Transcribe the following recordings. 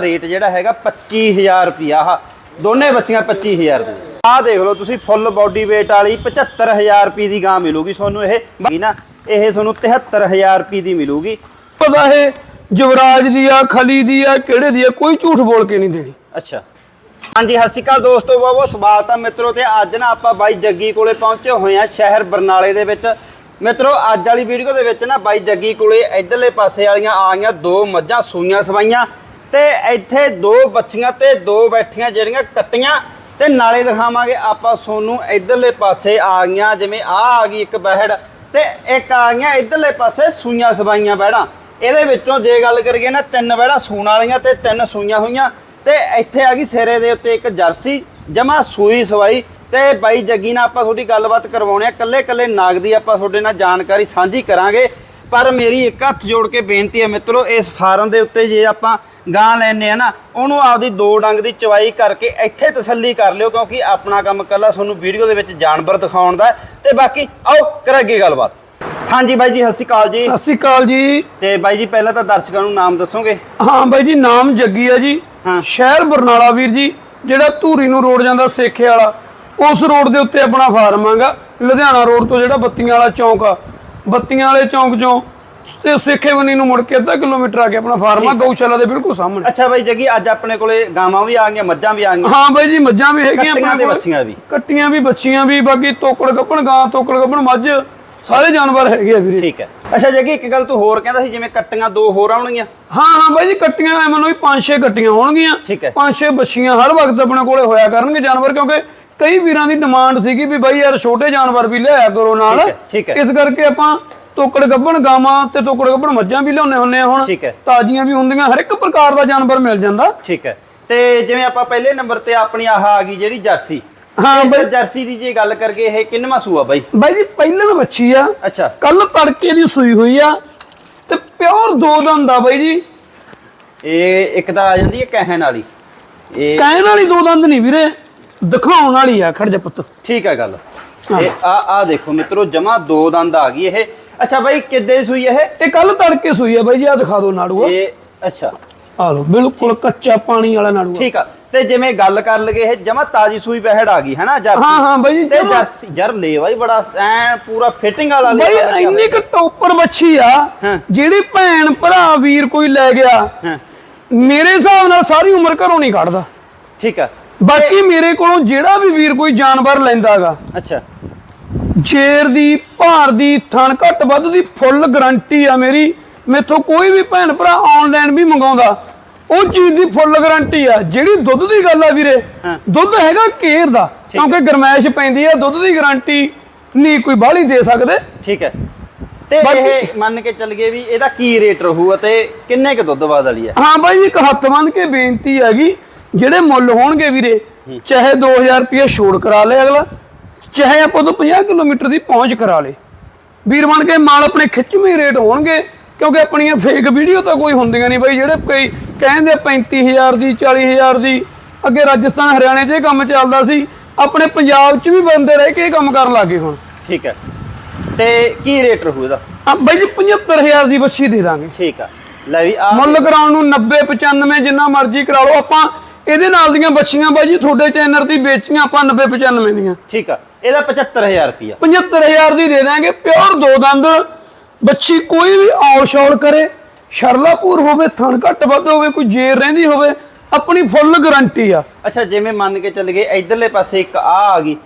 Rate ਜਿਹੜਾ ਹੈਗਾ 25000 ਰੁਪਿਆ ਆਹ ਦੋਨੇ ਬੱਚੀਆਂ 25000 ਰੁਪਏ ਆਹ ਦੇਖ ਲਓ ਤੁਸੀਂ ਫੁੱਲ ਬਾਡੀ weight ਵਾਲੀ 75000 ਰੁਪਏ ਦੀ ਗਾਂ ਮਿਲੂਗੀ ਤੁਹਾਨੂੰ ਇਹ। ਬਾਕੀ ਨਾ ਇਹ ਤੁਹਾਨੂੰ 73000 ਰੁਪਏ ਦੀ ਮਿਲੂਗੀ। ਪਤਾ ਇਹ ਜਵਰਾਜ ਦੀ ਆ ਖਲੀ ਦੀ ਆ ਕਿਹੜੇ ਦੀ ਆ ਕੋਈ ਝੂਠ ਬੋਲ ਕੇ ਨਹੀਂ ਦੇਣੀ। ਅੱਛਾ। ਹਾਂਜੀ ਸਤਿ ਸ਼੍ਰੀ ਅਕਾਲ ਦੋਸਤੋ ਬਹੁਤ ਬਹੁਤ ਸਵਾਗਤ ਹੈ ਮਿੱਤਰੋ ਤੇ ਅੱਜ ਨਾ ਆਪਾਂ ਬਾਈ ਜੱਗੀ ਕੋਲੇ ਪਹੁੰਚੇ ਹੋਏ ਆ ਸ਼ਹਿਰ ਬਰਨਾਲੇ ਦੇ ਵਿੱਚ। ਮਿੱਤਰੋ ਅੱਜ ਵਾਲੀ ਵੀਡੀਓ ਦੇ ਵਿੱਚ ਨਾ ਬਾਈ ਜੱਗੀ ਕੋਲੇ ਇਧਰਲੇ ਪਾਸੇ ਵਾਲੀਆਂ ਆ ਗਈਆਂ ਦੋ ਮੱਝਾਂ ਸੂਈਆਂ ਸਵਾਈਆਂ। ਤੇ ਇੱਥੇ ਦੋ ਬੱਚੀਆਂ ਤੇ ਦੋ ਬੈਠੀਆਂ ਜਿਹੜੀਆਂ ਕੱਟੀਆਂ ਤੇ ਨਾਲੇ ਦਿਖਾਵਾਂਗੇ ਆਪਾਂ ਸੋਨੂੰ ਇਧਰਲੇ ਪਾਸੇ ਆ ਗਈਆਂ, ਜਿਵੇਂ ਆ ਆ ਗਈ ਇੱਕ ਬਹਿੜ ਤੇ ਇੱਕ ਆ ਗਈਆਂ ਇਧਰਲੇ ਪਾਸੇ ਸੂਈਆਂ ਸਵਾਈਆਂ ਬਹਿੜਾਂ। ਇਹਦੇ ਵਿੱਚੋਂ ਜੇ ਗੱਲ ਕਰੀਏ ਨਾ, ਤਿੰਨ ਬਹਿੜਾਂ ਸੂਣ ਵਾਲੀਆਂ ਤੇ ਤਿੰਨ ਸੂਈਆਂ ਹੋਈਆਂ ਤੇ ਇੱਥੇ ਆ ਗਈ ਸਿਰੇ ਦੇ ਉੱਤੇ ਇੱਕ ਜਰਸੀ ਜਮਾ ਸੂਈ ਸਵਾਈ ਤੇ ਬਾਈ ਜੱਗੀ ਨਾਲ ਆਪਾਂ ਤੁਹਾਡੀ ਗੱਲਬਾਤ ਕਰਵਾਉਣੇ ਆ। ਕੱਲੇ ਕੱਲੇ ਨਾਗ ਦੀ ਆਪਾਂ ਤੁਹਾਡੇ ਨਾਲ ਜਾਣਕਾਰੀ ਸਾਂਝੀ ਕਰਾਂਗੇ। ਪਰ ਮੇਰੀ ਇੱਕ ਹੱਥ ਜੋੜ ਕੇ ਬੇਨਤੀ ਹੈ ਮਿੱਤਰੋ ਇਸ ਫਾਰਮ ਦੇ ਉੱਤੇ ਜੇ ਆਪਾਂ ਗਾਂ ਲੈਣੇ ਆ ਨਾ ਉਹਨੂੰ ਆਪਦੀ ਦੋ ਡੰਗ ਦੀ ਚਵਾਈ ਕਰਕੇ ਇੱਥੇ ਤਸੱਲੀ ਕਰ ਲਿਓ ਕਿਉਂਕਿ ਆਪਣਾ ਕੰਮ ਕੱਲਾ ਤੁਹਾਨੂੰ ਵੀਡੀਓ ਦੇ ਵਿੱਚ ਜਾਨਵਰ ਦਿਖਾਉਣ ਦਾ। ਤੇ ਬਾਕੀ ਆਓ ਕਰਾਂਗੇ ਗੱਲਬਾਤ। ਹਾਂਜੀ ਬਾਈ ਜੀ ਸਤਿ ਸ਼੍ਰੀ ਅਕਾਲ ਜੀ। ਸਤਿ ਸ਼੍ਰੀ ਅਕਾਲ ਜੀ। ਤੇ ਬਾਈ ਜੀ ਪਹਿਲਾਂ ਤਾਂ ਦਰਸ਼ਕਾਂ ਨੂੰ ਨਾਮ ਦੱਸੋਗੇ? ਹਾਂ ਬਾਈ ਜੀ ਨਾਮ ਜੱਗੀ ਆ ਜੀ। ਸ਼ਹਿਰ ਬਰਨਾਲਾ ਵੀਰ ਜੀ ਜਿਹੜਾ ਧੂਰੀ ਨੂੰ ਰੋਡ ਜਾਂਦਾ ਸੇਖੇ ਵਾਲਾ ਉਸ ਰੋਡ ਦੇ ਉੱਤੇ ਆਪਣਾ ਫਾਰਮ ਆਗਾ ਲੁਧਿਆਣਾ ਰੋਡ ਤੋਂ ਜਿਹੜਾ ਬੱਤੀਆਂ ਵਾਲਾ ਚੌਂਕ ਆ। ਬੱਤੀਆਂ ਵਾਲੇ ਚੌਂਕ ਚੋਂ ਤੇ ਸੇਖੇ ਬਨੀ ਨੂੰ ਮੁੜ ਕੇ ਅੱਧਾ ਕਿਲੋਮੀਟਰ ਆ ਕੇ ਆਪਣਾ ਫਾਰਮ ਆ ਗਊਸ਼ਾਲਾ ਦੇ ਬਿਲਕੁਲ ਸਾਹਮਣੇ। ਅੱਛਾ ਬਾਈ ਜੱਗੀ ਅੱਜ ਆਪਣੇ ਕੋਲੇ ਗਾਵਾਂ ਵੀ ਆ ਗਈਆਂ ਮੱਝਾਂ ਵੀ ਆ ਗਈਆਂ। ਹਾਂ ਬਾਈ ਜੀ ਮੱਝਾਂ ਵੀ ਹੈਗੀਆਂ ਕੱਟੀਆਂ ਤੇ। ਬੱਚੀਆਂ ਵੀ। ਕੱਟੀਆਂ ਵੀ ਬੱਚੀਆਂ ਵੀ ਬਾਕੀ ਤੋਕੜ ਗੱਪਣ ਗਾਂ ਤੋਕੜ ਗੱਪਣ ਮੱਝ ਸਾਰੇ ਜਾਨਵਰ ਹੈਗੇ ਆ ਵੀਰੇ। ਠੀਕ ਹੈ। ਅੱਛਾ ਜੱਗੀ ਇੱਕ ਗੱਲ ਤੂੰ ਹੋਰ ਕਹਿੰਦਾ ਸੀ ਜਿਵੇਂ ਕੱਟੀਆਂ ਦੋ ਹੋਰ ਆਉਣਗੀਆਂ। ਹਾਂ ਹਾਂ ਬਾਈ ਜੀ ਕੱਟੀਆਂ ਐ ਮੰਨੋ ਵੀ ਪੰਜ ਛੇ ਕੱਟੀਆਂ ਹੋਣਗੀਆਂ। ਠੀਕ ਹੈ। ਪੰਜ ਛੇ ਬੱਛੀਆਂ ਹਰ ਵਕਤ ਆਪਣੇ ਕੋਲੇ ਹੋਇਆ ਕਰਨਗੇ ਜਾਨਵਰ ਕਿਉਂਕਿ ਕਈ ਵੀਰਾਂ ਦੀ ਡਿਮਾਂਡ ਸੀਗੀ ਵੀ ਬਾਈ ਯਾਰ ਛੋਟੇ ਜਾਨਵਰ ਵੀ ਲਿਆਇਆ ਕਰੋ ਨਾਲ। ਠੀਕ ਹੈ। ਇਸ ਕਰਕੇ ਆਪਾਂ ਤੋਕੜ ਗੱਭਣ ਗਾਵਾਂ ਤੇ ਤੋਕੜ ਗੱਭਣ ਮੱਝਾਂ ਵੀ ਲਿਆਉਣੇ ਹੁੰਨੇ ਆ ਹੁਣ। ਤਾਜ਼ੀਆਂ ਵੀ ਹੁੰਦੀਆਂ ਹਰ ਇੱਕ ਪ੍ਰਕਾਰ ਦਾ ਜਾਨਵਰ ਮਿਲ ਜਾਂਦਾ। ਠੀਕ ਹੈ। ਤੇ ਜਿਵੇਂ ਆਪਾਂ ਪਹਿਲੇ ਨੰਬਰ ਤੇ ਆਪਣੀ ਆਹ ਆ ਗਈ ਜਿਹੜੀ ਜਰਸੀ। ਹਾਂ ਬਾਈ। ਜਰਸੀ ਦੀ ਜੇ ਗੱਲ ਕਰਗੇ ਇਹ ਕਿੰਨਵਾਂ ਸੂਆ ਬਾਈ? ਬਾਈ ਜੀ ਪਹਿਲਾਂ ਬੱਚੀ ਆ। ਅੱਛਾ। ਕੱਲ ਤੜਕੇ ਦੀ ਸੂਈ ਹੋਈ ਆ। ਤੇ ਪਿਓਰ ਦੋ ਦੰਦ ਆ ਬਾਈ ਜੀ। ਇਹ ਇੱਕ ਤਾਂ ਆ ਜਾਂਦੀ ਹੈ ਕਹਿਣ ਵਾਲੀ। ਇਹ ਕਹਿਣ ਵਾਲੀ ਦੋ ਦੰਦ ਨਹੀਂ ਵੀਰੇ। ਦਿਖਾਉਣ ਵਾਲੀ ਆ ਖੜ ਜਾ ਪੁੱਤ। ਠੀਕ ਹੈ ਗੱਲ। ਇਹ ਆ ਆ ਦੇਖੋ ਮਿੱਤਰੋ ਜਮਾ ਦੋ ਦੰਦ ਆ ਗਈ ਇਹ। ਅੱਛਾ ਬਾਈ ਕਿੱਦੇ ਸੂਈ ਇਹ? ਇਹ ਕੱਲ ਤੜਕੇ ਸੂਈ ਆ ਬਾਈ ਜੀ ਆ ਦਿਖਾ ਦਿਓ ਨਾੜੂਆ ਇਹ ਅੱਛਾ। ਆ ਲੋ ਬਿਲਕੁਲ ਕੱਚਾ ਪਾਣੀ ਵਾਲਾ ਨਾੜੂਆ ਠੀਕ ਆ। ਤੇ ਜਿਵੇਂ ਗੱਲ ਕਰ ਲਗੇ ਇਹ ਜਮਾ ਤਾਜੀ ਸੂਈ ਬਹਿੜ ਆ ਗਈ ਹੈ ਨਾ ਜਰਸੀ? ਹਾਂ ਹਾਂ ਬਾਈ ਤੇ ਜਰਸੀ ਜਰ ਲੇਵਾ ਹੀ ਬੜਾ ਐ ਪੂਰਾ ਫਿਟਿੰਗ ਵਾਲਾ ਬਾਈ ਲੇਵਾ ਲੱਗਿਆ ਇੰਨੀ ਕੁ ਟੋਪਰ ਬੱਚੀ ਆ। ਜਿਹੜੀ ਭੈਣ ਭਰਾ ਵੀਰ ਕੋਈ ਲੈ ਗਿਆ ਮੇਰੇ ਹਿਸਾਬ ਨਾਲ ਸਾਰੀ ਉਮਰ ਘਰੋਂ ਨਹੀਂ ਕੱਢਦਾ। ਠੀਕ ਆ। ਬਾਕੀ ਮੇਰੇ ਕੋਲੋਂ ਜਿਹੜਾ ਵੀ ਵੀਰ ਕੋਈ ਜਾਨਵਰ ਲੈਂਦਾਗਾ ਅੱਛਾ। ਜੇਰ ਦੀ ਭਾਰ ਦੀ ਥਣ ਘੱਟ ਵੱਧ ਦੀ ਫੁੱਲ ਗਾਰੰਟੀ ਆ ਮੇਰੀ। ਮੇਥੋਂ ਕੋਈ ਵੀ ਭੈਣ ਭਰਾ ਆਨਲਾਈਨ ਵੀ ਮੰਗਾਉਂਦਾ ਉਹ ਚੀਜ਼ ਦੀ ਫੁੱਲ ਗਾਰੰਟੀ ਆ। ਜਿਹੜੀ ਦੁੱਧ ਦੀ ਗੱਲ ਆ ਵੀਰੇ। ਦੁੱਧ ਹੈਗਾ ਕੇਰ ਦਾ ਕਿਉਂਕਿ ਗਰਮੈਸ਼ ਪੈਂਦੀ ਆ ਦੁੱਧ ਦੀ ਗਾਰੰਟੀ ਨਹੀਂ ਕੋਈ ਬਾਹਲੀ ਦੇ ਸਕਦੇ। ਠੀਕ ਹੈ। ਤੇ ਇਹ ਮੰਨ ਕੇ ਚੱਲ ਗਏ ਵੀ ਇਹਦਾ ਕੀ ਰੇਟ ਰਹੂ ਅਤੇ ਕਿੰਨੇ ਕ ਦੁੱਧ ਬਾਦ ਵਾਲੀ ਹੈ ਹਾਂ ਬਾਈ ਜੀ ਇੱਕ ਹੱਥ ਬੰਨ ਕੇ ਬੇਨਤੀ ਹੈਗੀ ਜਿਹੜੇ ਮੁੱਲ ਹੋਣਗੇ ਵੀਰੇ ਚਾਹੇ 2000 ਰੁਪਏ ਛੋੜ ਕਰਾ ਲੇ ਅਗਲਾ ਚਾਹੇ ਆਪਾਂ ਤੋਂ 50 ਕਿਲੋਮੀਟਰ ਦੀ ਪਹੁੰਚ ਕਰਾ ਲੇ। ਵੀਰ ਬਣ ਕੇ ਮਾਲ ਆਪਣੇ ਖਿੱਚਵੇਂ ਰੇਟ ਹੋਣਗੇ ਕਿਉਂਕਿ ਆਪਣੀਆਂ ਫੇਕ ਵੀਡੀਓ ਤਾਂ ਕੋਈ ਹੁੰਦੀਆਂ ਨਹੀਂ ਬਾਈ ਜਿਹੜੇ ਕੋਈ ਕਹਿੰਦੇ 35000 ਦੀ 40000 ਦੀ ਅੱਗੇ ਰਾਜਸਥਾਨ ਹਰਿਆਣੇ 'ਚ ਇਹ ਕੰਮ ਚੱਲਦਾ ਸੀ ਆਪਣੇ ਪੰਜਾਬ 'ਚ ਵੀ ਬੰਦੇ ਰਹਿ ਕੇ ਇਹ ਕੰਮ ਕਰਨ ਲੱਗੇ ਹੁਣ। ਠੀਕ ਹੈ। ਤੇ ਕੀ ਰੇਟ ਰਹੂ ਇਹਦਾ? ਆ ਬਾਈ ਜੀ 75000 ਦੀ ਬੱਚੀ ਦੇ ਦਾਂਗੇ। ਠੀਕ ਆ। ਲੈ ਵੀ ਆ ਮੁੱਲ ਕਰਾਉਣ ਨੂੰ 90 95 ਜਿੰਨਾ ਮਰਜ਼ੀ ਕਰਾ ਲਓ ਆਪਾਂ ਇਹਦੇ ਨਾਲ ਦੀਆਂ ਬੱਚੀਆਂ ਬਾਈ ਜੀ ਤੁਹਾਡੇ ਚੈਨਲ ਤੇ ਵੇਚੀਆਂ ਆਪਾਂ 90 95 ਦੀਆਂ। ਠੀਕ ਆ ਇਹਦਾ 75000 ਰੁਪਿਆ 75000 ਦੀ ਦੇ ਦਾਂਗੇ ਪਿਓਰ ਦੋ ਦੰਦ। ਬੱਚੀ ਕੋਈ ਵੀ ਔਲ ਸ਼ੌਲ ਕਰੇ ਸ਼ਰਲਾਪੂਰ ਹੋਵੇ ਥਣ ਘੱਟ ਵੱਧ ਹੋਵੇ ਕੋਈ ਜੇਰ ਰਹਿੰਦੀ ਹੋਵੇ ਆਪਣੀ ਫੁੱਲ ਗਾਰੰਟੀ ਆ। ਅੱਛਾ ਜਿਵੇਂ ਮੰਨ ਕੇ ਚੱਲ ਗਏ ਇਧਰਲੇ ਪਾਸੇ ਇੱਕ ਆ ਆ ਗਈ।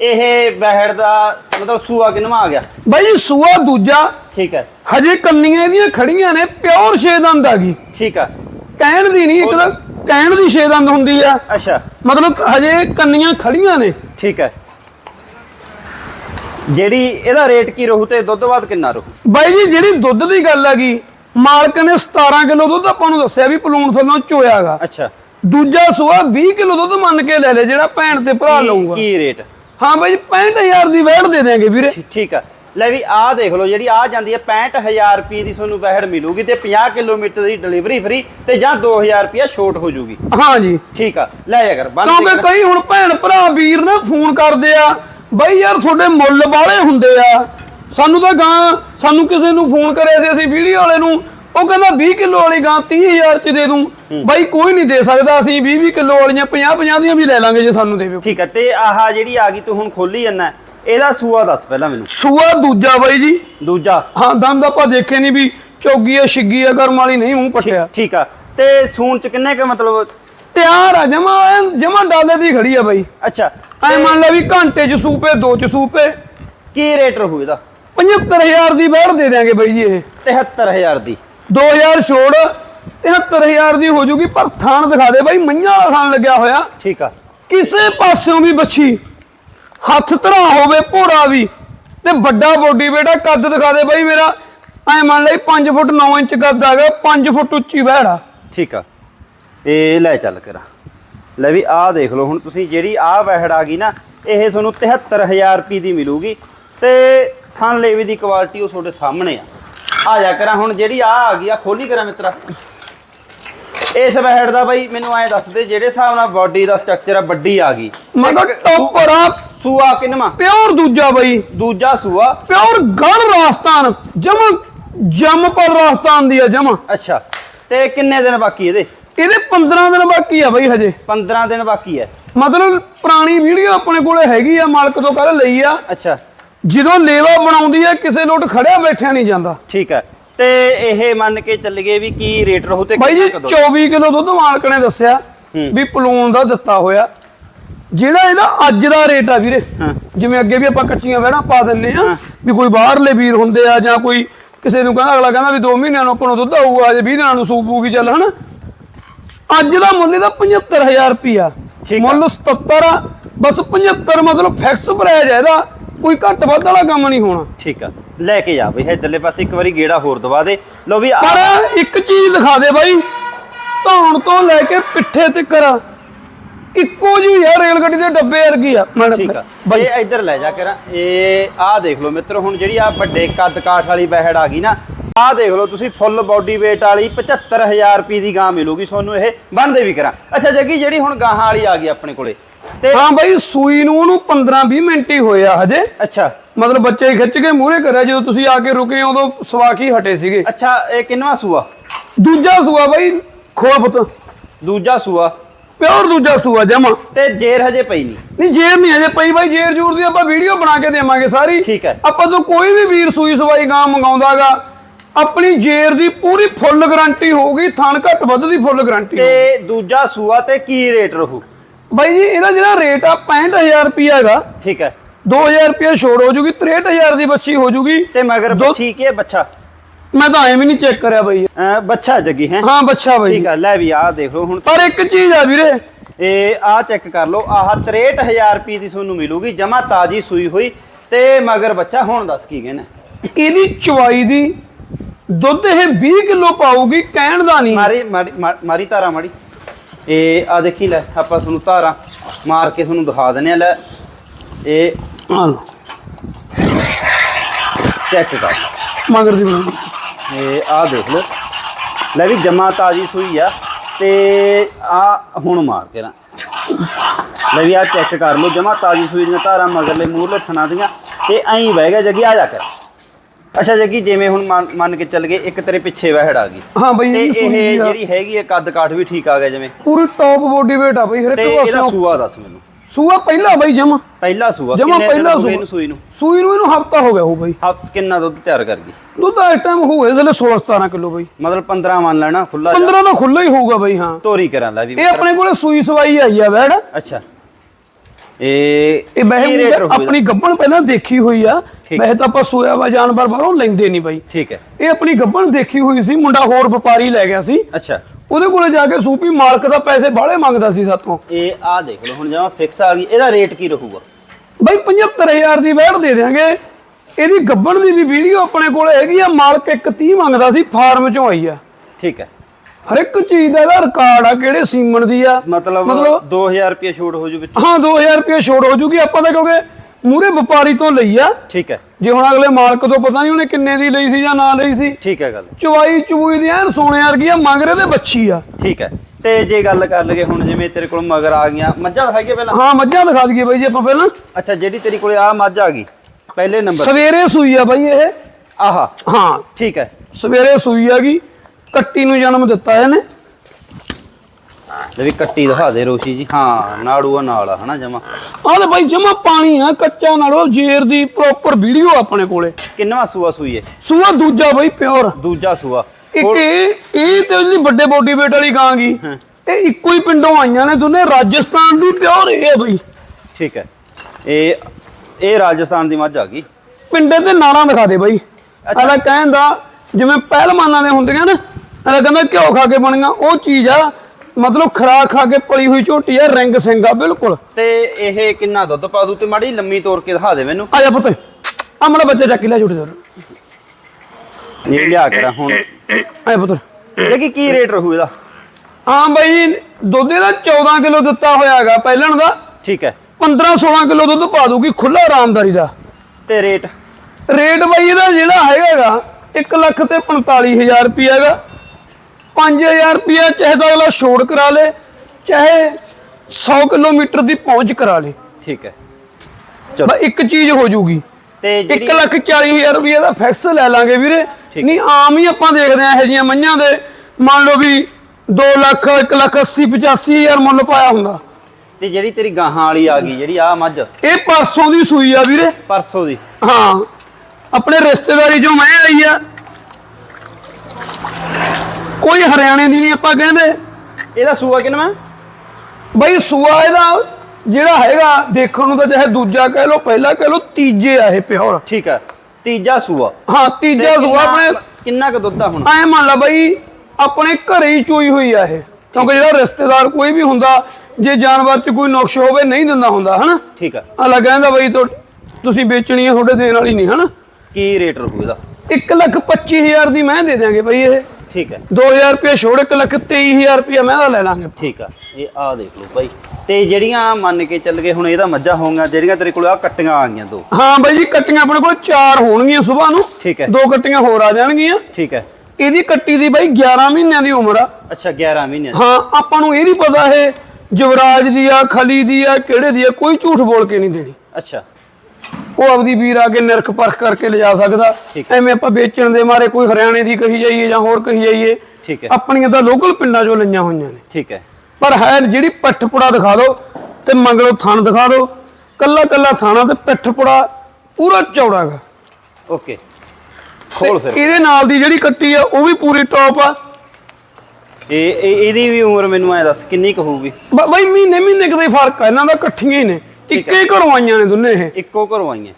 ਇਹ ਬਹਿੜ ਦਾ ਮਤਲਬ ਸੂਆ ਕਿੰਨਵਾ ਆ ਗਿਆ? ਬਾਈ ਜੀ ਸੂਆ ਦੂਜਾ। ਠੀਕ ਹੈ ਹਜੇ ਕੰਨੀਆਂ ਇਹਦੀਆਂ ਖੜੀਆਂ ਨੇ ਪਿਓਰ ਛੇ ਦੰਦ ਆ ਗਈ। ਠੀਕ ਆ। ਕਹਿਣ ਦੀ ਨਹੀਂ ਇੱਕ ਤਾਂ ਕਹਿਣ ਦੀ ਛੇ ਦੰਦ ਹੁੰਦੀ ਆ। ਅੱਛਾ। ਮਤਲਬ ਹਜੇ ਕੰਨੀਆਂ ਖੜੀਆਂ ਨੇ। ਠੀਕ ਹੈ। ਜਿਹੜੀ ਇਹਦਾ ਰੇਟ ਕੀ ਰਹੂ ਤੇ ਦੁੱਧ ਬਾਦ ਕਿੰਨਾ ਰਹੂ? ਬਾਈ ਜੀ ਜਿਹੜੀ ਦੁੱਧ ਦੀ ਗੱਲ ਹੈਗੀ ਮਾਲਕ ਨੇ 17 ਕਿਲੋ ਦੁੱਧ ਆਪਾਂ ਨੂੰ ਦੱਸਿਆ ਵੀ ਪਲੂਣ ਥੱਲੋਂ ਚੋਇਆਗਾ। ਅੱਛਾ। ਦੂਜਾ ਸੂਆ 20 ਕਿਲੋ ਦੁੱਧ ਮੰਨ ਕੇ ਲੈ ਲੈ ਜਿਹੜਾ ਭੈਣ ਤੇ ਭਰਾ ਲਊਗਾ। ਕੀ ਰੇਟ? ਹਾਂ ਬਾਈ ਜੀ 65000 ਦੀ ਵੈੜ ਦੇ ਦੇਾਂਗੇ ਵੀਰੇ। ਠੀਕ ਆ। ਲੈ ਵੀ ਆਹ ਦੇਖ ਲਓ ਜਿਹੜੀ ਆ ਜਾਂਦੀ ਹੈ 65000 ਰੁਪਏ ਦੀ ਤੁਹਾਨੂੰ ਬਹਿੜ ਮਿਲੂਗੀ ਤੇ 50 ਕਿਲੋਮੀਟਰ ਦੀ ਡਿਲੀਵਰੀ ਫ੍ਰੀ ਤੇ ਜਾਂ 2000 ਰੁਪਏ ਛੋਟ ਹੋ ਜੂਗੀ। ਹਾਂ ਜੀ ਠੀਕ ਆ ਲੈ ਜਾ ਕਰ ਬੰਦ ਕਿਉਂਕਿ ਕਈ ਹੁਣ ਭੈਣ ਭਰਾ ਵੀਰ ਨਾ ਫੋਨ ਕਰਦੇ ਆ ਬਾਈ ਯਾਰ ਤੁਹਾਡੇ ਮੁੱਲ ਵਾਲੇ ਹੁੰਦੇ ਆ। ਸਾਨੂੰ ਤਾਂ ਗਾਂ ਸਾਨੂੰ ਕਿਸੇ ਨੂੰ ਫੋਨ ਕਰੇ ਸੀ ਅਸੀਂ ਵੀਡੀਓ ਵਾਲੇ ਨੂੰ ਉਹ ਕਹਿੰਦਾ 20 ਕਿਲੋ ਵਾਲੀ ਗਾਂ 30000 ਚ ਦੇ ਦੂੰ। ਬਾਈ ਕੋਈ ਨਹੀਂ ਦੇ ਸਕਦਾ ਅਸੀਂ 20 20 ਕਿਲੋ ਵਾਲੀਆਂ 50 50 ਦੀਆਂ ਵੀ ਲੈ ਲਾਂਗੇ ਜੇ ਸਾਨੂੰ ਦੇਵੇ ਠੀਕ ਹੈ ਤੇ ਆਹ ਜਿਹੜੀ ਆ ਗਈ ਤੂੰ ਹੁਣ ਖੋਲੀ ਜਾਂਦਾ। ਇਹਦਾ ਸੂਆ ਦੱਸ ਪਹਿਲਾਂ ਮੈਨੂੰ। ਸੂਆ ਦੂਜਾ ਬਾਈ ਜੀ। ਦੂਜਾ। ਹਾਂ ਦੰਦ ਆਪਾਂ ਦੇਖੇ ਨਹੀਂ ਵੀ ਚੌਗੀ ਆ ਛਿੱਗੀ ਆ ਕਰਮ ਵਾਲੀ ਨਹੀਂ ਮੂੰਹ ਪੱਟਿਆ। ਠੀਕ ਆ। ਤੇ ਸੂਣ ਚ ਕਿੰਨੇ ਕ ਮਤਲਬ ਤਿਆਰ ਆ ਜਮਾ ਜਮਾ ਡਾਲੇ ਦੀ ਖੜੀ ਆ ਬਾਈ। ਅੱਛਾ ਐ ਮੰਨ ਲੈ ਵੀ ਘੰਟੇ ਚ ਸੂਪੇ ਦੋ ਚ ਸੂਪੇ। ਕੀ ਰੇਟ ਰਹੂ ਇਹਦਾ? 75000 ਦੀ ਬੈੜ ਦੇ ਦਿਆਂਗੇ ਬਾਈ ਜੀ ਇਹ। 73000 ਦੀ। 2000 ਛੋੜ 73000 ਦੀ ਹੋ ਜੂਗੀ ਪਰ ਥਾਣ ਦਿਖਾ ਦੇ ਬਾਈ ਮਈਆਂ ਵਾਲਾ ਥਾਣ ਲੱਗਿਆ ਹੋਇਆ। ਠੀਕ ਆ। ਕਿਸੇ ਪਾਸਿਓਂ ਵੀ ਬੱਚੀ ਹੱਥ ਧਰਾ ਹੋਵੇ ਭੋਰਾ ਵੀ। ਤੇ ਵੱਡਾ ਬੋਡੀ ਬੇਟਾ ਕੱਦ ਦਿਖਾ ਦੇ ਬਾਈ ਮੇਰਾ। ਐ ਮੰਨ ਲਈ 5 ਫੁੱਟ 9 ਇੰਚ ਕੱਦ ਆ ਗਿਆ 5 ਫੁੱਟ ਉੱਚੀ ਬੈੜ ਆ। ਠੀਕ ਆ। ਇਹ ਲੈ ਚੱਲ ਕਰਾ। ਲੈ ਵੀ ਆਹ ਦੇਖ ਲਓ ਹੁਣ ਤੁਸੀਂ ਜਿਹੜੀ ਆਹ ਵਹਿੜ ਆ ਗਈ ਨਾ ਇਹ ਤੁਹਾਨੂੰ 73000 ਰੁਪਏ ਦੀ ਮਿਲੂਗੀ। ਤੇ ਥਣ ਲੇਵੇ ਦੀ ਕੁਆਲਿਟੀ ਉਹ ਤੁਹਾਡੇ ਸਾਹਮਣੇ ਆ। ਆ ਜਾ ਕਰਾਂ ਹੁਣ ਜਿਹੜੀ ਆ ਆ ਗਈ ਆ ਖੋਲੀ ਕਰਾਂ ਮਿੱਤਰਾ। ਇਸ ਵਹਿੜ ਦਾ ਬਾਈ ਮੈਨੂੰ ਐ ਦੱਸ ਦੇ ਜਿਹੜੇ ਹਿਸਾਬ ਨਾਲ ਬਾਡੀ ਦਾ ਸਟਰਕਚਰ ਆ ਵੱਡੀ ਆ ਗਈ। ਮਤਲਬ ਟੌਪਰ ਆ ਸੂਆ ਕਿੰਨਵਾ? ਪਿਓਰ ਦੂਜਾ ਬਾਈ। ਦੂਜਾ ਸੂਆ। ਪਿਓਰ ਗੜ ਰਾਜਸਥਾਨ। ਜਮ ਜਮ ਪਰ ਰਾਜਸਥਾਨ ਦੀ ਆ ਜਮ। ਅੱਛਾ ਤੇ ਕਿੰਨੇ ਦਿਨ ਬਾਕੀ ਇਹਦੇ? ਇਹਦੇ 15 ਦਿਨ ਬਾਕੀ ਆ ਬਾਈ ਹਜੇ। 15 ਦਿਨ ਬਾਕੀ ਹੈ ਮਤਲਬ ਪੁਰਾਣੀ ਵੀਡੀਓ ਆਪਣੇ ਕੋਲੇ ਹੈਗੀ ਆ ਮਾਲਕ ਤੋਂ ਕੱਲ ਲਈ ਆ। ਅੱਛਾ। ਜਦੋਂ ਲੇਵਾ ਬਣਾਉਂਦੀ ਆ ਕਿਸੇ ਲੋਟ ਖੜਿਆ ਬੈਠਿਆ ਨਹੀਂ ਜਾਂਦਾ। ਠੀਕ ਹੈ ਤੇ ਇਹ ਮੰਨ ਕੇ ਚੱਲ ਗਏ ਵੀ ਕੀ ਰੇਟ ਰਹੂ ਤੇ ਬਾਈ ਜੀ ਕਿੰਨਾ ਕੁ ਦੁੱਧ? 24 ਕਿਲੋ ਦੁੱਧ ਮਾਲਕ ਨੇ ਦੱਸਿਆ ਹੂੰ। ਵੀ ਪਲੂਣ ਦਾ ਦਿੱਤਾ ਹੋਇਆ। ਜਿਹੜਾ ਇਹਦਾ ਅੱਜ ਦਾ ਰੇਟ ਆ ਵੀਰੇ। ਜਿਵੇਂ ਅੱਗੇ ਵੀ ਆਪਾਂ ਕੱਚੀਆਂ ਵਹਿਣਾ ਪਾ ਦਿੰਨੇ ਆ। ਵੀ ਕੋਈ ਬਾਹਰਲੇ ਵੀਰ ਹੁੰਦੇ ਆ ਜਾਂ ਕੋਈ ਕਿਸੇ ਨੂੰ ਕਹਿੰਦਾ ਅਗਲਾ ਕਹਿੰਦਾ ਵੀ 2 ਮਹੀਨਿਆਂ ਨੂੰ ਆਪਾਂ ਨੂੰ ਦੁੱਧ ਆਊਗਾ ਜੇ 20 ਦਿਨਾਂ ਨੂੰ ਸੂਪ ਹੋਊਗੀ ਚੱਲ ਹਨਾ ਅੱਜ ਦਾ ਮੁੱਲ ਇਹਦਾ 75000 ਰੁਪਿਆ। ਮੁੱਲ 77 ਆ ਬਸ 75 ਮਤਲਬ ਫਿਕਸ ਪ੍ਰਾਈਸ ਹੈ ਇਹਦਾ ਕੋਈ ਘੱਟ ਵੱਧ ਵਾਲਾ ਕੰਮ ਨਹੀਂ ਹੋਣਾ ਠੀਕ ਆ ਲੈ ਕੇ ਜਾ ਬਈ ਇਧਰਲੇ ਪਾਸੇ ਇੱਕ ਵਾਰੀ ਗੇੜਾ ਹੋਰ ਦਵਾ ਦੇ ਲੋ ਵੀ ਪਰ ਇੱਕ ਚੀਜ਼ ਦਿਖਾ ਦੇ ਬਾਈ ਧੌਣ ਤੋਂ ਲੈ ਕੇ ਪਿੱਠੇ ਤੱਕ ਇੱਕੋ ਜਿਹੀ ਆ ਰੇਲ ਗੱਡੀ ਦੇ ਡੱਬੇ ਵਰਗੀ ਆ। ਮੈਂ- ਠੀਕ ਆ। ਬਾਈ ਇੱਧਰ ਲੈ ਜਾ ਕਰਾਂ। ਇਹ ਆਹ ਦੇਖ ਲਓ ਮਿੱਤਰੋ ਹੁਣ ਜਿਹੜੀ ਆ ਵੱਡੇ ਕੱਦ ਕਾਠ ਵਾਲੀ ਬਹਿੜ ਆ ਗਈ ਨਾ ਆਹ ਦੇਖ ਲਓ ਤੁਸੀਂ ਫੁੱਲ ਬਾਡੀ weight ਵਾਲੀ 75000 ਰੁਪਏ ਦੀ ਗਾਂ ਮਿਲੂਗੀ ਤੁਹਾਨੂੰ ਇਹ ਬੰਦੇ ਵੀ ਕਰਾਂ। ਅੱਛਾ ਜੱਗੀ ਜਿਹੜੀ ਹੁਣ ਗਾਹਾਂ ਵਾਲੀ ਆ ਗਈ ਆਪਣੇ ਕੋਲੇ ਤੇ ਹਾਂ ਬਾਈ ਸੂਈ ਨੂੰ ਉਹਨੂੰ 15 20 ਮਿੰਟ ਹੀ ਹੋਇਆ ਹਜੇ। ਅੱਛਾ। ਮਤਲਬ ਬੱਚੇ ਹੀ ਖਿੱਚ ਕੇ ਮੂਹਰੇ ਕਰਿਆ ਜਦੋਂ ਤੁਸੀਂ ਆ ਕੇ ਰੁਕੇ ਉਦੋਂ ਸਵਾਕੀ ਹਟੇ ਸੀਗੇ। ਅੱਛਾ ਇਹ ਕਿੰਨਵਾ ਸੂਆ? ਦੂਜਾ ਸੂਆ ਬਾਈ ਖੋਪਤ ਦੂਜਾ ਸੂਆ। ਪਿਓਰ ਦੂਜਾ ਸੂਆ ਜਮਾ। ਤੇ ਜੇਰ ਹਜੇ ਪਈ ਨਹੀਂ। ਨਹੀਂ ਜੇਰ ਨਹੀਂ ਹਜੇ ਪਈ ਬਾਈ ਜੇਰ ਜੂਰ ਦੀ ਆਪਾਂ ਵੀਡੀਓ ਬਣਾ ਕੇ ਦੇਵਾਂਗੇ ਸਾਰੀ। ਠੀਕ ਹੈ। ਆਪਾਂ ਤੋਂ ਕੋਈ ਵੀ ਵੀਰ ਸੂਈ ਸਵਾਈ ਗਾਂ ਮੰਗਾਉਂਦਾਗਾ ਆਪਣੀ ਜੇਰ ਦੀ ਪੂਰੀ ਫੁੱਲ ਗਾਰੰਟੀ ਹੋਊਗੀ ਥਣ ਘੱਟ ਵੱਧ ਦੀ ਫੁੱਲ ਗਾਰੰਟੀ ਤੇ ਦੂਜਾ ਸੂਆ ਤੇ ਕੀ ਰੇਟ ਰਹੂ? ਬਾਈ ਜੀ ਇਹਦਾ ਜਿਹੜਾ ਰੇਟ ਆ 65000 ਰੁਪਿਆ ਹੈਗਾ। ਠੀਕ ਹੈ। 2000 ਰੁਪਿਆ ਛੋੜ ਹੋ ਜੂਗੀ 63000 ਦੀ ਬੱਚੀ ਹੋ ਜੂਗੀ। ਤੇ ਮਗਰ ਬੱਚੀ ਕੀ ਹੈ ਬੱਚਾ ਮੈਂ ਤਾਂ ਐਵੇਂ ਨਹੀਂ ਚੈੱਕ ਕਰਿਆ ਬਾਈ। ਅਹ ਬੱਚਾ ਜੱਗੀ ਹੈ? ਹਾਂ ਬੱਚਾ ਬਾਈ। ਠੀਕ ਆ ਲੈ ਵੀ ਆਹ ਦੇਖ ਲਓ ਹੁਣ। ਪਰ ਇੱਕ ਚੀਜ਼ ਆ ਵੀਰੇ। ਇਹ ਆਹ ਚੈੱਕ ਕਰ ਲਓ ਆਹ 63000 ਰੁਪਏ ਦੀ ਤੁਹਾਨੂੰ ਮਿਲੂਗੀ ਜਮਾ ਤਾਜੀ ਸੂਈ ਹੋਈ ਤੇ ਮਗਰ ਬੱਚਾ ਹੁਣ ਦੱਸ ਕੀ ਕਹਿੰਦਾ ਇਹਦੀ ਚਵਾਈ ਦੀ ਦੁੱਧ ਇਹ 20 ਕਿਲੋ ਪਾਊਗੀ ਕਹਿਣ ਦਾ ਨਹੀਂ। ਮਾਰੀ ਮਾਰੀ- ਮਾ- ਮਾਰੀ ਤਾਰਾ ਮਾੜੀ ਇਹ ਆ ਦੇਖੀ ਲੈ ਆਪਾਂ ਤੁਹਾਨੂੰ ਤਾਰਾ ਮਾਰ ਕੇ ਤੁਹਾਨੂੰ ਦਿਖਾ ਦਿੰਨੇ ਆ ਲੈ। ਇਹ ਆ ਲਓ, ਚੈੱਕ ਕਰ। ਮਗਰ ਦੀ ਬਣਾਉਣੀ। ਇਹ ਆਹ ਦੇਖ ਲਓ। ਲੈ ਵੀ ਜਮਾ ਤਾਜੀ ਸੂਈ ਆ ਤੇ ਆ ਹੁਣ ਮਾਰ ਕੇ ਨਾ ਲੈ ਵੀ ਆ ਚੈੱਕ ਕਰ ਲਓ ਜਮਾ ਤਾਜੀ ਸੂਈ ਦੀਆਂ ਧਾਰਾਂ ਮਗਰਲੇ ਮੂਹਰਲੇ ਥਣਾ ਦੀਆਂ ਤੇ ਐਂ ਬਹਿ ਗਿਆ ਜੱਗੀ ਆ ਜਾ ਕਰ। ਅੱਛਾ ਜੱਗੀ ਜਿਵੇਂ ਹੁਣ ਮੰਨ- ਕੇ ਚੱਲ ਗਏ ਇੱਕ ਤੇਰੇ ਪਿੱਛੇ ਵਹਿੜ ਆ ਗਈ। ਹਾਂ ਬਾਈ ਤੇ ਇਹ। ਜਿਹੜੀ ਹੈਗੀ ਹੈ ਕੱਦ ਕਾਠ ਵੀ ਠੀਕ ਆ ਗਿਆ ਜਿਵੇਂ। ਪੂਰੀ ਟੌਪ ਬੋਡੀ weight ਆ ਬਾਈ ਹਰ ਇੱਕ ਇਹਦਾ ਪਾਸਿਓਂ ਸੂਆ ਦੱਸ ਮੈਨੂੰ। ਸੂਆ ਪਹਿਲਾ ਬਾਈ ਜਮਾ। ਪਹਿਲਾ ਸੂਆ। ਜਮਾਂ ਕਿੰਨੇ ਦਿਨ ਪਹਿਲਾ ਹੋ ਗਏ ਸੂਆ। ਇਹਨੂੰ ਸੂਈ ਨੂੰ? ਸੂਈ ਨੂੰ ਇਹਨੂੰ ਹਫਤਾ ਹੋ ਗਿਆ ਹੋ ਬਾਈ। ਹਾਂ ਕਿੰਨਾ ਦੁੱਧ ਤਿਆਰ ਕਰ ਗਈ? ਦੁੱਧ ਇਸ ਟਾਈਮ ਹੋਏ ਇਹਦੇ 16 17 ਕਿਲੋ ਬਾਈ। ਮਤਲਬ 15 ਮੰਨ ਲੈਣਾ ਖੁੱਲਾ 15 ਤਾਂ ਖੁੱਲਾ ਹੀ ਹੋਊਗਾ ਬਾਈ ਹਾਂ। ਤੋਰੀ ਕਰਾਂ ਲੈ ਵੀ। ਇਹ ਆਪਣੇ ਕੋਲੇ ਸੂਈ ਸਵਾਈ ਆਈ ਆ ਵੈੜ ਅੱਛਾ। ਇਹ ਇਹ ਵੈਸੇ ਕੀ rate ਰਹੂਗਾ? ਆਪਣੀ ਗੱਬਣ ਪਹਿਲਾਂ ਦੇਖੀ ਹੋਈ ਆ। ਠੀਕ। ਵੈਸੇ ਤਾਂ ਆਪਾਂ ਸੋਇਆ ਵਾ ਜਾਨਵਰ ਬਾਹਰੋਂ ਲੈਂਦੇ ਨਹੀਂ ਬਾਈ। ਠੀਕ ਹੈ। ਇਹ ਆਪਣੀ ਗੱਬਣ ਦੇਖੀ ਹੋਈ ਸੀ ਮੁੰਡਾ ਹੋਰ ਵਪਾਰੀ ਲੈ ਗਿਆ ਸੀ। ਅੱਛਾ। ਉਹਦੇ ਕੋਲੇ ਜਾ ਕੇ ਸੂਪੀ ਮਾਲਕ ਦਾ ਪੈਸੇ ਬਾਹਲੇ ਮੰਗਦਾ ਸੀ ਸਾਤੋਂ। ਇਹ ਆ ਦੇਖ ਲਓ ਹੁਣ ਜਮਾ ਫਿਕਸ ਆ ਗਈ ਇਹਦਾ ਰੇਟ ਕੀ ਰਹੂਗਾ? ਬਾਈ 75000 ਦੀ ਵੈੜ ਦੇ ਦਿਆਂਗੇ। ਇਹਦੀ ਗੱਬਣ ਦੀ ਵੀ ਵੀਡੀਓ ਆਪਣੇ ਕੋਲ ਹੈਗੀ ਆ ਮਾਲਕ ਇੱਕ 30 ਮੰਗਦਾ ਸੀ ਫਾਰਮ ਚੋਂ ਆਈ ਆ। ਠੀਕ ਹੈ। ਹਰ ਇੱਕ ਚੀਜ਼ ਦਾ ਇਹਦਾ ਰਿਕਾਰਡ ਆ ਕਿਹੜੇ ਸੀਮਨ ਦੀ ਆ। ਮਤਲਬ ਮਤਲਬ 2000 ਰੁਪਏ ਛੋਟ ਹੋ ਜੂ ਵਿੱਚ। ਹਾਂ 2000 ਰੁਪਏ ਛੋੜ ਹੋ ਜੂਗੀ ਆਪਾਂ ਤਾਂ ਕਿਉਂਕਿ ਮੂਰੇ ਵਪਾਰੀ ਤੋਂ ਲਈ ਆ। ਠੀਕ ਹੈ। ਜੇ ਹੁਣ ਅਗਲੇ ਮਾਲਕ ਤੋਂ ਪਤਾ ਨਹੀਂ ਉਹਨੇ ਕਿੰਨੇ ਦੀ ਲਈ ਸੀ ਜਾਂ ਨਾ ਲਈ ਸੀ। ਠੀਕ ਹੈ ਗੱਲ। ਚਵਾਈ ਚਵੂਈ ਦੀ ਐਨ ਸੋਨੇ ਵਰਗੀ ਆ ਮੰਗ ਰਹੇ ਤੇ ਬੱਚੀ ਆ। ਠੀਕ ਹੈ। ਤੇ ਜੇ ਗੱਲ ਕਰ ਲਈਏ ਹੁਣ ਜਿਵੇਂ ਤੇਰੇ ਕੋਲ ਮਗਰ ਆ ਗਈਆਂ ਮੱਝਾਂ ਦਿਖਾਈਏ ਪਹਿਲਾਂ? ਹਾਂ ਮੱਝਾਂ ਦਿਖਾ ਦਈਏ ਬਾਈ ਜੀ ਆਪਾਂ ਪਹਿਲਾਂ। ਅੱਛਾ ਜਿਹੜੀ ਤੇਰੀ ਕੋਲੇ ਆ ਮੱਝ ਆ ਗਈ ਪਹਿਲੇ ਨੰਬਰ ਸਵੇਰੇ ਸੂਈ ਆ ਬਾਈ ਇਹ। ਆਹਾ। ਹਾਂ। ਠੀਕ ਹੈ। ਸਵੇਰੇ ਸੂਈ ਆ ਗਈ ਕੱਟੀ ਨੂੰ ਜਨਮ ਦਿੱਤਾ ਇਹਨੇ। ਲੈ ਵੀ ਕੱਟੀ ਦਿਖਾ ਦੇ ਰੋਸ਼ੀ ਜੀ। ਹਾਂ ਨਾੜੂਆ ਨਾਲ ਆ ਹਨਾ ਜਮਾ? ਆਹ ਤੇ ਬਾਈ ਜਮਾ ਪਾਣੀ ਆ ਕੱਚਾ ਨਾਲੋਂ ਜੇਰ ਦੀ ਪ੍ਰੋਪਰ ਵੀਡੀਓ ਆਪਣੇ ਕੋਲੇ। ਕਿੰਨਵਾ ਸੂਆ ਸੂਈ ਹੈ ਸੂਆ ਦੂਜਾ ਬਾਈ ਪਿਓਰ ਦੂਜਾ ਸੂਆ। ਇੱਕ ਇਹ ਇਹ ਤੇ ਜਿਹੜੀ ਵੱਡੇ ਬੋਡੀ ਵੇਟ ਵਾਲੀ ਗਾਂ ਗੀ। ਇਹ ਇੱਕੋ ਹੀ ਪਿੰਡੋਂ ਆਈਆਂ ਨੇ ਦੋਨੇ ਰਾਜਸਥਾਨ ਦੀ ਪਿਓਰ ਇਹ ਹੈ ਬਈ। ਠੀਕ ਹੈ। ਇਹ ਇਹ ਰਾਜਸਥਾਨ ਦੀ ਮੱਝ ਆ ਗਈ। ਪਿੰਡੇ ਤੇ ਨਾਰਾਂ ਦਿਖਾ ਦੇ ਬਈ। ਅਲਾ ਕਹਿੰਦਾ ਜਿਵੇਂ ਪਹਿਲਵਾਨਾਂ ਦੇ ਹੁੰਦੀਆਂ ਨਾ ਅਲਾ ਕਹਿੰਦਾ ਘਿਓ ਖਾ ਕੇ ਬਣੀਆਂ ਉਹ ਚੀਜ਼ ਆ ਮਤਲਬ ਖਰਾਕ ਖਾ ਕੇ ਪਲੀ ਹੋਈ ਝੋਟੀ ਆ ਰਿੰਗ ਸਿੰਘ ਆ ਬਿਲਕੁਲ। ਤੇ ਇਹ ਕਿੰਨਾ ਦੁੱਧ ਪਾ ਦੂ ਤੇ ਮਾੜੀ ਲੰਮੀ ਤੋੜ ਕੇ ਦਿਖਾ ਦੇ ਮੈਨੂੰ। ਆ ਜਾ ਪੁੱਤ ਆ ਮੇਰਾ ਬੱਚਾ ਚੱਕ ਲੈ ਝੋਟੀ ਦਰ ਇਹ ਲਿਆ ਕੇ ਰ ਹੁਣ। ਆ ਜਾ ਪੁੱਤ। ਇਹ ਕੀ ਕੀ ਰੇਟ ਰਹੂ ਇਹਦਾ? ਹਾਂ ਬਾਈ ਦੁੱਧ ਦਾ 14 ਕਿਲੋ ਦਿੱਤਾ ਹੋਇਆ ਹੈਗਾ ਪਹਿਲਣ ਦਾ। ਠੀਕ ਹੈ। 15 16 ਕਿਲੋ ਦੁੱਧ ਪਾ ਦੂਗੀ ਖੁੱਲਾ ਆਰਾਮਦਾਰੀ ਦਾ। ਤੇ ਰੇਟ? ਰੇਟ ਬਾਈ ਇਹਦਾ ਜਿਹੜਾ ਹੈਗਾਗਾ 1 ਲੱਖ ਤੇ 45000 ਰੁਪਿਆ ਹੈਗਾ। 5000 ਰੁਪਿਆ ਚਾਹੇ ਤਾਂ ਅਗਲਾ ਛੋੜ ਕਰਾ ਲੇ ਚਾਹੇ 100 ਕਿਲੋਮੀਟਰ ਦੀ ਪਹੁੰਚ ਕਰਾ ਲੇ। ਠੀਕ ਹੈ। ਬਸ ਇੱਕ ਚੀਜ਼ ਹੋ ਜੂਗੀ। ਤੇ 1 ਜਿਹੜੀ ਲੱਖ 40000 ਰੁਪਏ ਦਾ ਫਿਕਸ ਲੈ ਲਾਂਗੇ ਵੀਰੇ। ਨਹੀਂ ਆਮ ਹੀ ਆਪਾਂ ਦੇਖਦੇ ਆ ਇਹੋ ਜਿਹੀਆਂ ਮਈਆਂ ਦੇ। ਮੰਨ ਲਓ ਵੀ 2 ਲੱਖ 1 ਲੱਖ 80 85000 ਮੁੱਲ ਪਾਇਆ ਹੁੰਦਾ। ਤੇ ਜਿਹੜੀ ਤੇਰੀ ਗਾਹਾਂ ਵਾਲੀ ਆ ਗਈ ਜਿਹੜੀ ਆ ਮੱਝ? ਇਹ ਪਰਸੋਂ ਦੀ ਸੂਈ ਆ ਵੀਰੇ। ਪਰਸੋਂ ਦੀ। ਹਾਂ। ਆਪਣੇ ਰਿਸ਼ਤੇਦਾਰੀ ਚੋਂ ਮੈਂ ਆਈ ਆ। ਕੋਈ ਹਰਿਆਣੇ ਦੀ ਨਹੀਂ ਆਪਾਂ ਕਹਿੰਦੇ। ਇਹਦਾ ਸੂਆ ਕਿੰਨਾ ਬਈ ਸੂਆ ਇਹਦਾ ਜਿਹੜਾ ਹੈਗਾ ਦੇਖਣ ਨੂੰ ਤਾਂ ਚਾਹੇ ਦੂਜਾ ਕਹਿ ਲਓ ਪਹਿਲਾ ਕਹਿ ਲਓ ਤੀਜੇ ਆ ਇਹ ਪਿਓਰ। ਠੀਕ ਹੈ ਤੀਜਾ ਸੂਆ। ਹਾਂ ਤੀਜਾ ਸੂਆ ਆਪਣੇ ਕਿੰਨਾ ਕੁ ਦੁੱਧ ਆ ਹੁਣ? ਐ ਮੰਨ ਲਾ ਬਈ ਆਪਣੇ ਘਰੇ ਹੀ ਚੋਈ ਹੋਈ ਆ ਇਹ। ਕਿਉਂਕਿ ਜਿਹੜਾ ਰਿਸ਼ਤੇਦਾਰ ਕੋਈ ਵੀ ਹੁੰਦਾ ਜੇ ਜਾਨਵਰ 'ਚ ਕੋਈ ਨੁਕਸ ਹੋਵੇ ਨਹੀਂ ਦਿੰਦਾ ਹੁੰਦਾ ਹਨਾ? ਠੀਕ ਹੈ ਅਲਾ ਕਹਿੰਦਾ ਬਈ ਤੁਸੀਂ ਵੇਚਣੀ ਹੈ ਤੁਹਾਡੇ ਦੇਣ ਵਾਲੀ ਨਹੀਂ ਹਨਾ? ਕੀ ਰੇਟ ਰਹੂ ਇਹਦਾ? 1 ਲੱਖ 25000 ਦੀ ਮੈਂ ਦੇ ਦਿਆਂਗੇ ਬਈ ਇਹ। ਠੀਕ ਹੈ। 2000 ਰੁਪਏ ਛੋੜ 1 ਲੱਖ 23000 ਰੁਪਏ ਮੈਂ ਦਾ ਲੈ ਲਾਂਗੇ। ਠੀਕ ਆ ਇਹ ਆ ਦੇਖ ਲਓ ਭਾਈ ਤੇ ਜਿਹੜੀਆਂ ਮੰਨ ਕੇ ਚੱਲ ਗਏ ਹੁਣ ਇਹਦਾ ਮੱਝਾਂ ਹੋਣਗੀਆਂ ਜਿਹੜੀਆਂ ਤੇਰੇ ਕੋਲ ਆ ਕੱਟੀਆਂ ਆ ਗਈਆਂ ਦੋ। ਹਾਂ ਬਾਈ ਜੀ ਕੱਟੀਆਂ ਆਪਣੇ ਕੋਲ ਚਾਰ ਹੋਣਗੀਆਂ ਸਵੇਰ ਨੂੰ। ਠੀਕ ਹੈ। ਦੋ ਕੱਟੀਆਂ ਹੋਰ ਆ ਜਾਣਗੀਆਂ। ਠੀਕ ਹੈ। ਇਹਦੀ ਕੱਟੀ ਦੀ ਬਾਈ 11 ਮਹੀਨਿਆਂ ਦੀ ਉਮਰ ਆ। ਅੱਛਾ 11 ਮਹੀਨੇ ਹਾਂ ਆਪਾਂ ਨੂੰ ਇਹ ਨਹੀਂ ਪਤਾ ਇਹ ਜਵਰਾਜ ਦੀ ਆ ਖਲੀ ਦੀ ਆ ਕਿਹੜੇ ਦੀ ਆ ਕੋਈ ਝੂਠ ਬੋਲ ਕੇ ਨਹੀਂ ਦੇਣੀ। ਅੱਛਾ। ਉਹ ਆਪਦੀ ਵੀਰ ਆ ਕੇ ਨਿਰਖ ਪਰਖ ਕਰਕੇ ਲਿਜਾ ਸਕਦਾ। ਐਵੇਂ ਆਪਾਂ ਵੇਚਣ ਦੇ ਮਾਰੇ ਕੋਈ ਹਰਿਆਣੇ ਦੀ ਕਹੀ ਜਾਈਏ ਜਾਂ ਹੋਰ ਕਹੀ ਜਾਈਏ ਠੀਕ ਹੈ। ਆਪਣੀਆਂ ਤਾਂ ਲੋਕਲ ਪਿੰਡਾਂ ਚੋਂ ਲਈਆਂ ਹੋਈਆਂ ਨੇ। ਠੀਕ ਹੈ। ਪਰ ਹੈ ਜਿਹੜੀ ਪੱਠਪੁੜਾ ਦਿਖਾ ਦਿਓ ਤੇ ਮੰਗਲੋ ਥਣ ਦਿਖਾ ਦਿਓ ਕੱਲਾ ਕੱਲਾ ਥਾਣਾ ਤੇ ਪਿੱਠਪੁੜਾ ਪੂਰਾ ਚੌੜਾ ਹੈਗਾ। ਓਕੇ। ਖੋਲ ਫਿਰ। ਇਹਦੇ ਨਾਲ ਦੀ ਜਿਹੜੀ ਕੱਟੀ ਆ ਉਹ ਵੀ ਪੂਰੀ ਟੌਪ ਆ। ਇਹ ਇਹ- ਇਹਦੀ ਵੀ ਉਮਰ ਮੈਨੂੰ ਐ ਦੱਸ ਕਿੰਨੀ ਕੁ ਹੋਊਗੀ? ਬ- ਬਈ ਮਹੀਨੇ ਮਹੀਨੇ ਕਿਤੇ ਫ਼ਰਕ ਆ ਇਹਨਾਂ ਦਾ ਇਕੱਠੀਆਂ ਹੀ ਨੇ। ਇੱਕੇ ਘਰੋਂ ਆਈਆਂ ਨੇ ਦੋਨੇ ਇਹ। ਇੱਕੋ ਘਰੋਂ ਆਈਆਂ।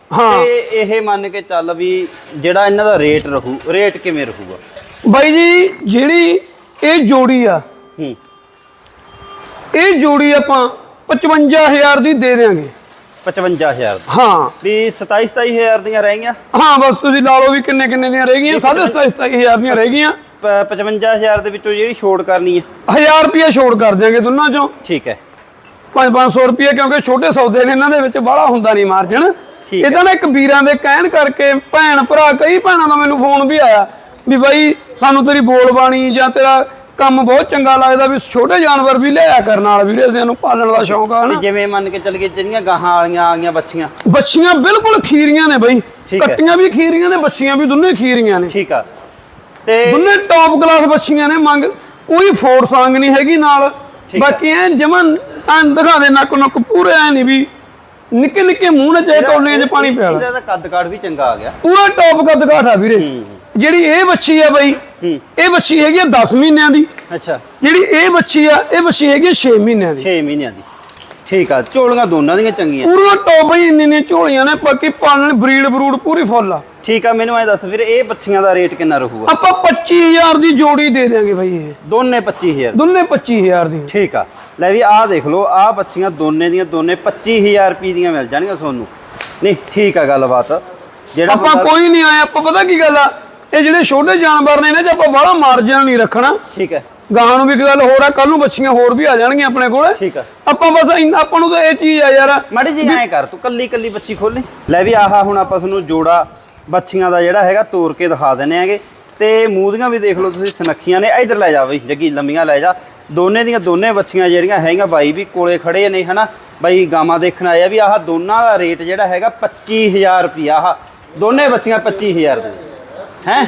ਤੇ ਇਹ ਮੰਨ ਕੇ ਚੱਲ ਵੀ ਜਿਹੜਾ ਇਹਨਾਂ ਦਾ ਰੇਟ ਰਹੂ ਰੇਟ ਕਿਵੇਂ ਰਹੂਗਾ? ਬਾਈ ਜੀ ਜਿਹੜੀ ਇਹ ਜੋੜੀ ਆ ਹੂੰ। ਇਹ ਜੋੜੀ ਆਪਾਂ 55000 ਦੀ ਦੇ ਦੇਾਂਗੇ 55000 ਹਾਂ। ਵੀ 27 27000 ਦੀਆਂ ਰਹਿ ਗਈਆਂ? ਹਾਂ ਬਸ ਤੁਸੀਂ ਲਾ ਲਓ ਵੀ ਕਿੰਨੇ ਕਿੰਨੇ ਦੀਆਂ ਰਹਿ ਗਈਆਂ। 27000 ਦੀਆਂ ਰਹਿ ਗਈਆਂ। ਪ- 55000 ਦੇ ਵਿੱਚੋਂ ਜਿਹੜੀ ਛੋੜ ਕਰਨੀ ਹੈ 1000 ਰੁਪਏ ਛੋੜ ਕਰ ਦਿਆਂਗੇ ਦੋਨਾਂ ਚੋਂ। ਠੀਕ ਹੈ। 5-500 ਰੁਪਏ ਕਿਉਂਕਿ ਛੋਟੇ ਸੌਦੇ ਨੇ ਇਹਨਾਂ ਦੇ ਵਿੱਚ ਬਾਹਲਾ ਹੁੰਦਾ ਨਹੀਂ ਮਾਰਜਨ ਇਹਦਾ ਨਾ ਇੱਕ ਵੀਰਾਂ ਦੇ ਕਹਿਣ ਕਰਕੇ ਭੈਣ ਭਰਾ ਕਈ ਭੈਣਾਂ ਦਾ ਮੈਨੂੰ ਫੋਨ ਵੀ ਆਇਆ ਵੀ ਬਾਈ ਸਾਨੂੰ ਤੇਰੀ ਬੋਲ ਬਾਣੀ ਜਾਂ ਤੇਰਾ ਕੰਮ ਬਹੁਤ ਚੰਗਾ ਲੱਗਦਾ ਵੀ ਛੋਟੇ ਜਾਨਵਰ ਵੀ ਲਿਆ ਕਰਨ ਨਾਲ ਵੀਰੇ ਅਸੀਂ ਨੂੰ ਪਾਲਣ ਦਾ ਸ਼ੌਂਕ ਆ ਹਨਾ। ਜਿਵੇਂ ਮੰਨ ਕੇ ਚੱਲ ਗਏ ਜਿਹੜੀਆਂ ਗਾਹਾਂ ਵਾਲੀਆਂ ਆ ਗਈਆਂ ਬੱਚੀਆਂ। ਬੱਚੀਆਂ ਬਿਲਕੁਲ ਖੀਰੀਆਂ ਨੇ ਬਾਈ। ਕੱਟੀਆਂ ਵੀ ਖੀਰੀਆਂ ਨੇ ਬੱਚੀਆਂ ਵੀ ਦੋਨੇ ਖੀਰੀਆਂ ਨੇ। ਠੀਕ ਆ। ਤੇ ਦੋਨੇ ਟੌਪ ਕਲਾਸ ਬੱਚੀਆਂ ਨੇ ਮੰਗ। ਕੋਈ ਫੋਰਸ ਸੰਗ ਨਹੀਂ ਹੈਗੀ ਨਾਲ। ਬਾਕੀ ਐ ਜਮਨ ਐਂ ਦਿਖਾ ਦੇ ਨੱਕ ਨੁੱਕ ਪੂਰੇ ਐ ਨਹੀਂ ਵੀ ਨਿੱਕੇ ਨਿੱਕੇ ਮੂੰਹ ਨੇ ਚਾਹੇ ਕੌਲੀਆਂ 'ਚ ਪਾਣੀ ਪਿਆ ਇਹਦਾ ਤਾਂ ਕੱਦ ਕਾਠ ਵੀ ਚੰਗਾ ਆ ਗਿਆ। ਪੂਰਾ ਟੌਪ ਕੱਦ ਕਾਠ ਆ ਵੀਰੇ। ਜਿਹੜੀ ਇਹ ਬੱਚੀ ਆ ਬਾਈ ਇਹ ਬੱਚੀ ਹੈਗੀ ਆ 10 ਮਹੀਨਿਆਂ ਦੀ। ਅੱਛਾ। ਜਿਹੜੀ ਇਹ ਬੱਚੀ ਆ ਇਹ ਬੱਚੀ ਹੈਗੀ 6 ਮਹੀਨਿਆਂ ਦੀ। 6 ਮਹੀਨਿਆਂ ਦੀ। ਠੀਕ ਆ ਝੋਲੀਆਂ ਦੋਨਾਂ ਦੀਆਂ ਚੰਗੀਆਂ। ਪੂਰਾ ਟੌਪ ਹੀ ਇੰਨੇ ਨੇ ਝੋਲੀਆਂ ਨੇ ਬਾਕੀ ਪਾਲਣ ਬਰੀਡ ਬਰੂਡ ਪੂਰੀ ਫੁੱਲ ਆ। ਠੀਕ ਆ ਮੈਨੂੰ ਐ ਦੱਸ ਵੀਰ ਇਹ ਬੱਚੀਆਂ ਦਾ ਰੇਟ ਕਿੰਨਾ ਰਹੂਗਾ? ਆਪਾਂ 25000 ਦੀ ਜੋੜੀ ਦੇ ਦਿਆਂਗੇ ਬਾਈ ਇਹ। ਦੋਨੇ 25000 ਦੋਨੇ 25000 ਦੀ। ਠੀਕ ਆ ਲੈ ਵੀ ਆਹ ਦੇਖ ਲਓ ਆਹ ਬੱਚੀਆਂ ਦੋਨੇ ਦੀਆਂ ਦੋਨੇ 25000 ਰੁਪਏ ਦੀਆਂ ਮਿਲ ਜਾਣਗੀਆਂ ਤੁਹਾਨੂੰ। ਨਹੀਂ ਠੀਕ ਆ ਗੱਲਬਾਤ। ਜਿਹੜਾ ਆਪਾਂ ਕੋਈ ਨਹੀਂ ਆਏ ਆਪਾਂ ਪਤਾ ਕੀ ਗੱਲ ਆ? ਇਹ ਜਿਹੜੇ ਛੋਟੇ ਜਾਨਵਰ ਨੇ ਇਹਨਾਂ 'ਚ ਆਪਾਂ ਬੜਾ ਮਾਰਜਨ ਨਹੀਂ ਰੱਖਣਾ ਠੀਕ ਹੈ ਗਾਹਾਂ ਨੂੰ ਵੀ ਇੱਕ ਗੱਲ ਹੋਰ ਆ ਕੱਲ ਨੂੰ ਬੱਚੀਆਂ ਹੋਰ ਵੀ ਆ ਜਾਣਗੀਆਂ ਆਪਣੇ ਕੋਲ। ਠੀਕ ਆ। ਆਪਾਂ ਬਸ ਇੰਨਾ- ਆਪਾਂ ਨੂੰ ਤਾਂ ਇਹ ਚੀਜ਼ ਆ ਯਾਰ। ਮਾੜੀ ਜੀ ਐਂ ਕਰ ਤੂੰ ਕੱਲੀ ਕੱਲੀ ਬੱਚੀ ਖੋਲੀ ਲੈ ਵੀ ਆਹਾ ਹੁਣ ਆਪਾਂ ਤੁਹਾਨੂੰ ਜੋੜਾ ਬੱਚੀਆਂ ਦਾ ਜਿਹੜਾ ਹੈਗਾ ਤੋੜ ਕੇ ਦਿਖਾ ਦਿੰਨੇ ਆਂਗੇ। ਤੇ ਮੂਦੀਆਂ ਵੀ ਦੇਖ ਲਓ ਤੁਸੀਂ ਸੁਨੱਖੀਆਂ ਨੇ। ਇਧਰ ਲੈ ਜਾ ਬਈ ਜੱਗੀ ਲੰਮੀਆਂ ਲੈ ਜਾ। ਦੋਨੇ ਦੀਆਂ ਦੋਨੇ ਬੱਚੀਆਂ ਜਿਹੜੀਆਂ ਹੈਗੀਆਂ ਬਾਈ ਵੀ ਕੋਲੇ ਖੜੇ ਨੇ ਹਨਾ? ਬਾਈ ਗਾਵਾਂ ਦੇਖਣ ਆਇਆ ਵੀ ਆਹ ਦੋਨਾਂ ਦਾ ਰੇਟ ਜਿਹੜਾ ਹੈਗਾ 25000 ਰੁਪਿਆ ਆਹ। ਦੋਨੇ ਬੱਚੀਆਂ 25000 ਦੇ ਹੈ?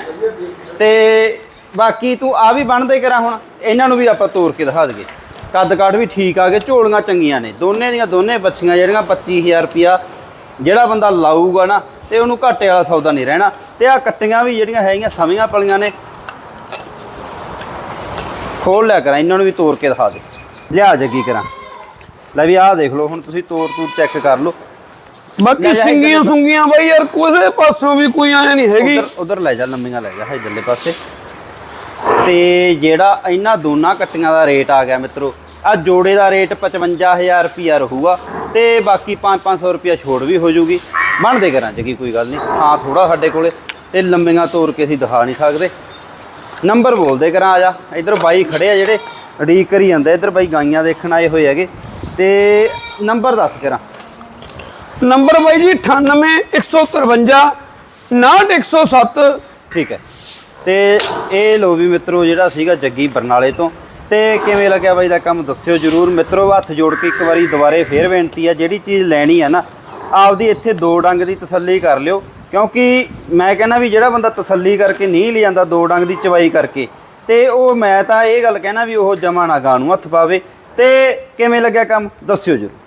ਤੇ ਬਾਕੀ ਤੂੰ ਆ ਵੀ ਬਣਦੇ ਕਰਾਂ ਹੁਣ। ਇਹਨਾਂ ਨੂੰ ਵੀ ਆਪਾਂ ਤੋੜ ਕੇ ਦਿਖਾ ਦਈਏ। ਕੱਦ ਕਾਠ ਵੀ ਠੀਕ ਆ ਗਏ ਝੋਲੀਆਂ ਚੰਗੀਆਂ ਨੇ। ਦੋਨੇ ਦੀਆਂ ਦੋਨੇ ਬੱਚੀਆਂ ਜਿਹੜੀਆਂ 25000 ਰੁਪਿਆ ਜਿਹੜਾ ਬੰਦਾ ਲਾਊਗਾ ਨਾ ਤੇ ਉਹਨੂੰ ਘਾਟੇ ਵਾਲਾ ਸੌਦਾ ਨਹੀਂ ਰਹਿਣਾ। ਤੇ ਆ ਕੱਟੀਆਂ ਵੀ ਜਿਹੜੀਆਂ ਹੈਗੀਆਂ ਸਮੀਆਂ ਪਲੀਆਂ ਨੇ। ਖੋਲ ਲਿਆ ਕਰਾਂ ਇਹਨਾਂ ਨੂੰ ਵੀ ਤੋੜ ਕੇ ਦਿਖਾ ਦੇ। ਲਿਆ ਜੱਗੀ ਕਰਾਂ। ਲੈ ਵੀ ਆਹ ਦੇਖ ਲਓ ਹੁਣ ਤੁਸੀਂ ਤੋੜ ਤੂੜ ਚੈੱਕ ਕਰ ਲਓ। ਬਾਕੀ ਸਿੰਗੀਆਂ। ਸੁੰਗੀਆਂ ਬਾਈ ਯਾਰ ਕਿਸੇ ਪਾਸੋਂ ਵੀ ਕੋਈ ਆਇਆ ਨਹੀਂ ਹੈਗੀ। ਉਧਰ ਉਧਰ ਲੈ ਜਾ ਲੰਮੀਆਂ ਲੈ ਜਾ ਇਧਰਲੇ ਪਾਸੇ। ਤੇ ਜਿਹੜਾ ਇਹਨਾਂ ਦੋਨਾਂ ਕੱਟੀਆਂ ਦਾ ਰੇਟ ਆ ਗਿਆ ਮਿੱਤਰੋ ਆ ਜੋੜੇ ਦਾ ਰੇਟ 55000 ਰੁਪਿਆ ਰਹੂਗਾ ਤੇ ਬਾਕੀ 5-500 ਰੁਪਿਆ ਛੋੜ ਵੀ ਹੋ ਜੂਗੀ। ਬਣਦੇ ਕਰਾਂ ਜਗੀ ਕੋਈ ਗੱਲ ਨਹੀਂ ਹਾਂ ਥੋੜਾ ਸਾਡੇ ਕੋਲੇ ਤੇ ਲੰਮੀਆਂ ਤੋੜ ਕੇ ਅਸੀਂ ਦਿਖਾ ਨਹੀਂ ਸਕਦੇ। ਨੰਬਰ ਬੋਲਦੇ ਕਰਾਂ ਆ ਜਾ ਇਧਰ ਬਾਈ ਖੜੇ ਆ ਜਿਹੜੇ ਉਡੀਕ ਕਰੀ ਜਾਂਦੇ ਇਧਰ ਬਾਈ ਗਾਈਆਂ ਦੇਖਣ ਆਏ ਹੋਏ ਹੈਗੇ। ਤੇ ਨੰਬਰ ਦੱਸ ਕਰਾਂ ਨੰਬਰ ਬਾਈ ਜੀ 98 153 6107 ਠੀਕ ਹੈ। ਤੇ ਇਹ ਲੋ ਵੀ ਮਿੱਤਰੋ ਜਿਹੜਾ ਸੀਗਾ ਜੱਗੀ ਬਰਨਾਲੇ ਤੋਂ। ਤੇ ਕਿਵੇਂ ਲੱਗਿਆ ਬਾਈ ਦਾ ਕੰਮ ਦੱਸਿਓ ਜਰੂਰ। ਮਿੱਤਰੋ ਹੱਥ ਜੋੜ ਕੇ ਇੱਕ ਵਾਰੀ ਦੁਬਾਰੇ ਫੇਰ ਬੇਨਤੀ ਆ, ਜਿਹੜੀ ਚੀਜ਼ ਲੈਣੀ ਆ ਨਾ, ਆਪਦੀ ਇੱਥੇ ਦੋ ਡੰਗ ਦੀ ਤਸੱਲੀ ਕਰ ਲਿਓ। ਕਿਉਂਕਿ ਮੈਂ ਕਹਿੰਦਾ ਵੀ ਜਿਹੜਾ ਬੰਦਾ ਤਸੱਲੀ ਕਰਕੇ ਨਹੀਂ ਲਿਆਂਦਾ ਦੋ ਡੰਗ ਦੀ ਚਵਾਈ ਕਰਕੇ, ਤੇ ਉਹ ਮੈਂ ਤਾਂ ਇਹ ਗੱਲ ਕਹਿਣਾ ਵੀ ਉਹ ਜਮਾ ਨਾ ਗਾਂ ਨੂੰ ਹੱਥ ਪਾਵੇ। ਤੇ ਕਿਵੇਂ ਲੱਗਿਆ ਕੰਮ? ਦੱਸਿਓ ਜਰੂਰ।